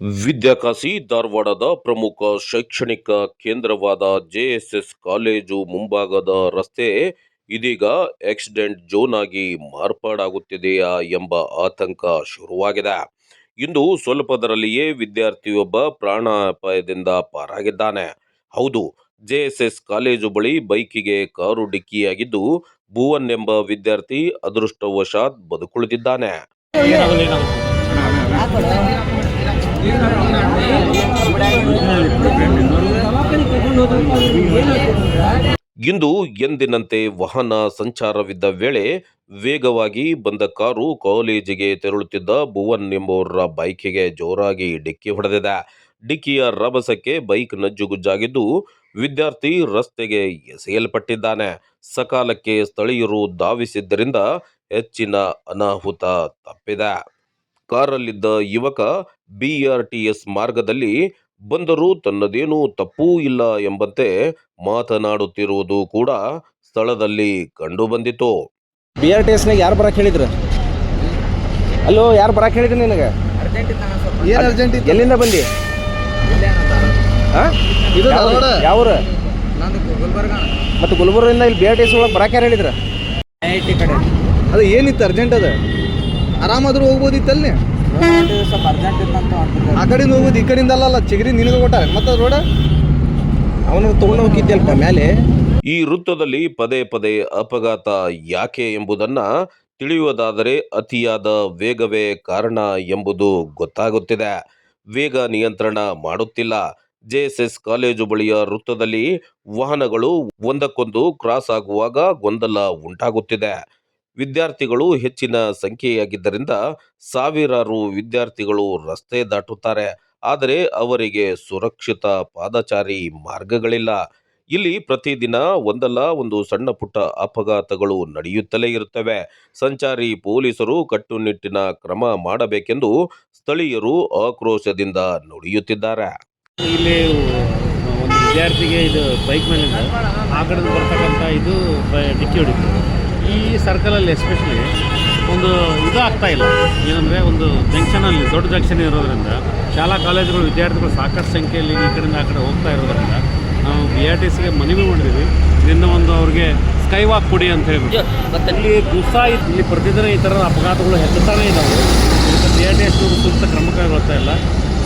ವಿದ್ಯಾಕಾಶಿ ಧಾರವಾಡದ ಪ್ರಮುಖ ಶೈಕ್ಷಣಿಕ ಕೇಂದ್ರವಾದ ಜೆಎಸ್ಎಸ್ ಕಾಲೇಜು ಮುಂಭಾಗದ ರಸ್ತೆ ಇದೀಗ ಆಕ್ಸಿಡೆಂಟ್ ಝೋನ್ ಆಗಿ ಮಾರ್ಪಾಡಾಗುತ್ತಿದೆಯಾ ಎಂಬ ಆತಂಕ ಶುರುವಾಗಿದೆ. ಇಂದು ಸ್ವಲ್ಪದರಲ್ಲಿಯೇ ವಿದ್ಯಾರ್ಥಿಯೊಬ್ಬ ಪ್ರಾಣಾಪಾಯದಿಂದ ಪಾರಾಗಿದ್ದಾನೆ. ಹೌದು, ಜೆಎಸ್ಎಸ್ ಕಾಲೇಜು ಬಳಿ ಬೈಕಿಗೆ ಕಾರು ಡಿಕ್ಕಿಯಾಗಿದ್ದು ಭುವನ್ ಎಂಬ ವಿದ್ಯಾರ್ಥಿ ಅದೃಷ್ಟವಶಾತ್ ಬದುಕುಳಿದಿದ್ದಾನೆ. ಇಂದು ಎಂದಿನಂತೆ ವಾಹನ ಸಂಚಾರವಿದ್ದ ವೇಳೆ ವೇಗವಾಗಿ ಬಂದ ಕಾರು ಕಾಲೇಜಿಗೆ ತೆರಳುತ್ತಿದ್ದ ಭುವನ್ ಎಂಬುವರ ಬೈಕಿಗೆ ಜೋರಾಗಿ ಡಿಕ್ಕಿ ಹೊಡೆದಿದೆ. ಡಿಕ್ಕಿಯ ರಭಸಕ್ಕೆ ಬೈಕ್ ನಜ್ಜುಗುಜ್ಜಾಗಿದ್ದು ವಿದ್ಯಾರ್ಥಿ ರಸ್ತೆಗೆ ಎಸೆಯಲ್ಪಟ್ಟಿದ್ದಾನೆ. ಸಕಾಲಕ್ಕೆ ಸ್ಥಳೀಯರು ಧಾವಿಸಿದ್ದರಿಂದ ಹೆಚ್ಚಿನ ಅನಾಹುತ ತಪ್ಪಿದೆ. ಕಾರಲ್ಲಿದ್ದ ಯುವಕ ಬಿಆರ್ಟಿಎಸ್ ಮಾರ್ಗದಲ್ಲಿ ಬಂದರೂ ತನ್ನದೇನೂ ತಪ್ಪೂ ಇಲ್ಲ ಎಂಬಂತೆ ಮಾತನಾಡುತ್ತಿರುವುದು ಕೂಡ ಸ್ಥಳದಲ್ಲಿ ಕಂಡುಬಂದಿತು. ಬಿ ಆರ್ ಟಿ ಎಸ್ನಾಗ ಯಾರು ಬರಕ್ಕೆ ಹೇಳಿದ್ರು? ಅಲ್ಲೋ ಯಾರು ಬರಕ್ಕೆ ಹೇಳಿದ್ರು ನಿನಗೆ? ಏನು ಅರ್ಜೆಂಟ್ ಇತ್ತು? ಎಲ್ಲಿಂದ ಬಂದಿ? ಹಾಂ? ಇದು ಧಾರವಾಡ. ಯಾವ್ರ? ಮತ್ತೆ ಗುಲ್ಬರ್ಗ ಮತ್ತು ಗುಲ್ಬರ್ಗದಿಂದ ಇಲ್ಲಿ ಬಿ ಆರ್ ಟಿ ಎಸ್ ಒಳಗೆ ಬರಕ್ಕೆ ಯಾರು ಹೇಳಿದ್ರು? ಅದ ಐ ಕಡೆ. ಅದು ಏನಿತ್ತು ಅರ್ಜೆಂಟ್ ಅದ? ಆರಾಮಾದ್ರೂ ಹೋಗ್ಬೋದಿತ್ತಲ್ಲಿ? ಸ್ವಲ್ಪ ಅರ್ಜೆಂಟ್ ಇತ್ತಂತ ಅಂತಿದ್ರು ಆ ಕಡೆಯಿಂದ ಹೋಗೋದು ಈ ಕಡೆಯಿಂದ ಅಲ್ಲ ಚಿಗರಿ ನಿನಗೆ ಕೊಟ್ಟಾರೆ ಮತ್ತೆ ರೋಡ? ಅವನು ತಗೊಂಡು ಹೋಗಿದ್ದಲ್ಪ ಮೇಲೆ ಈ ವೃತ್ತದಲ್ಲಿ ಪದೇ ಪದೇ ಅಪಘಾತ ಯಾಕೆ ಎಂಬುದನ್ನ ತಿಳಿಯುವುದಾದರೆ ಅತಿಯಾದ ವೇಗವೇ ಕಾರಣ ಎಂಬುದು ಗೊತ್ತಾಗುತ್ತಿದೆ. ವೇಗ ನಿಯಂತ್ರಣ ಮಾಡುತ್ತಿಲ್ಲ. ಜೆಎಸ್ಎಸ್ ಕಾಲೇಜು ಬಳಿಯ ವೃತ್ತದಲ್ಲಿ ವಾಹನಗಳು ಒಂದಕ್ಕೊಂದು ಕ್ರಾಸ್ ಆಗುವಾಗ ಗೊಂದಲ ಉಂಟಾಗುತ್ತಿದೆ. ವಿದ್ಯಾರ್ಥಿಗಳು ಹೆಚ್ಚಿನ ಸಂಖ್ಯೆಯಾಗಿದ್ದರಿಂದ ಸಾವಿರಾರು ವಿದ್ಯಾರ್ಥಿಗಳು ರಸ್ತೆ ದಾಟುತ್ತಾರೆ. ಆದರೆ ಅವರಿಗೆ ಸುರಕ್ಷಿತ ಪಾದಚಾರಿ ಮಾರ್ಗಗಳಿಲ್ಲ. ಇಲ್ಲಿ ಪ್ರತಿದಿನ ಒಂದಲ್ಲ ಒಂದು ಸಣ್ಣ ಪುಟ್ಟ ಅಪಘಾತಗಳು ನಡೆಯುತ್ತಲೇ ಇರುತ್ತವೆ. ಸಂಚಾರಿ ಪೊಲೀಸರು ಕಟ್ಟುನಿಟ್ಟಿನ ಕ್ರಮ ಮಾಡಬೇಕೆಂದು ಸ್ಥಳೀಯರು ಆಕ್ರೋಶದಿಂದ ನುಡಿಯುತ್ತಿದ್ದಾರೆ. ಇಲ್ಲಿ ವಿದ್ಯಾರ್ಥಿಗೆ ಇದು ಬೈಕ್ ಮೇಲೆ ಆ ಕಡೆ ಬರ್ತಕ್ಕಂಥ ಇದು ಡಿಕ್ಕಿ ಹೊಡಿತು. ಈ ಸರ್ಕಲಲ್ಲಿ ಎಸ್ಪೆಷಲಿ ಒಂದು ಇದು ಆಗ್ತಾ ಇಲ್ಲ. ಏನಂದರೆ ಒಂದು ಜಂಕ್ಷನಲ್ಲಿ ದೊಡ್ಡ ಜಂಕ್ಷನ್ ಇರೋದ್ರಿಂದ ಶಾಲಾ ಕಾಲೇಜುಗಳು ವಿದ್ಯಾರ್ಥಿಗಳು ಸಾಕಷ್ಟು ಸಂಖ್ಯೆಯಲ್ಲಿ ಈ ಕಡೆಯಿಂದ ಆ ಕಡೆ ಹೋಗ್ತಾ ಇರೋದ್ರಿಂದ ನಾವು ಬಿ ಆರ್ ಟಿ ಸಿಗೆ ಮನವಿ ಮಾಡಿದ್ದೀವಿ ಇದರಿಂದ ಒಂದು ಅವ್ರಿಗೆ ಸ್ಕೈ ವಾಕ್ ಕೊಡಿ ಅಂತ ಹೇಳ್ಬಿಟ್ಟು. ಮತ್ತು ಇಲ್ಲಿ ದಿವಸ ಇಲ್ಲಿ ಪ್ರತಿದಿನ ಈ ಥರದ ಅಪಘಾತಗಳು ಹೆಚ್ಚುತ್ತಾನೇ ಇದ್ದಾವೆ ಬಿ ಆರ್ ಟಿ ಎಸ್ ಸೂಕ್ತ ಕ್ರಮ ಕೈಗೊಳ್ತಾ ಇಲ್ಲ.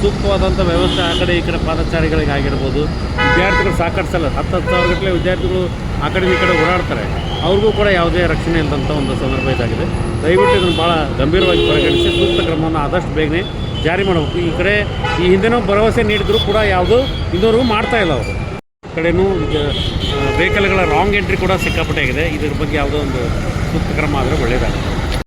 ಸೂಕ್ತವಾದಂಥ ವ್ಯವಸ್ಥೆ ಆ ಕಡೆ ಈ ಕಡೆ ಪಾದಚಾರಿಗಳಿಗೆ ಆಗಿರ್ಬೋದು. ವಿದ್ಯಾರ್ಥಿಗಳು ಸಾಕಷ್ಟು ಸಲ, ಹತ್ತು ಹತ್ತು ಸಾವಿರ ಗಟ್ಟಲೆ ವಿದ್ಯಾರ್ಥಿಗಳು ಆ ಕಡೆ ಈ ಕಡೆ ಓಡಾಡ್ತಾರೆ. ಅವ್ರಿಗೂ ಕೂಡ ಯಾವುದೇ ರಕ್ಷಣೆ ಇಲ್ಲದಂಥ ಒಂದು ಸಂದರ್ಭ ಇದಾಗಿದೆ. ದಯವಿಟ್ಟು ಇದನ್ನು ಭಾಳ ಗಂಭೀರವಾಗಿ ಪರಿಗಣಿಸಿ, ಸೂಕ್ತ ಕ್ರಮವನ್ನು ಆದಷ್ಟು ಬೇಗನೆ ಜಾರಿ ಮಾಡಬೇಕು. ಈ ಕಡೆ ಈ ಹಿಂದೆನೂ ಭರವಸೆ ನೀಡಿದ್ರು ಕೂಡ ಯಾವುದೂ ಇನ್ನೂವರೆಗೂ ಮಾಡ್ತಾ ಇಲ್ಲ ಅವರು. ಕಡೆಯೂ ವೆಹಿಕಲ್ಗಳ ರಾಂಗ್ ಎಂಟ್ರಿ ಕೂಡ ಸಿಕ್ಕಾಪಟ್ಟೆ ಆಗಿದೆ. ಇದ್ರ ಬಗ್ಗೆ ಯಾವುದೋ ಒಂದು ಸೂಕ್ತ ಕ್ರಮ ಆದರೆ ಒಳ್ಳೆಯದಾಗುತ್ತೆ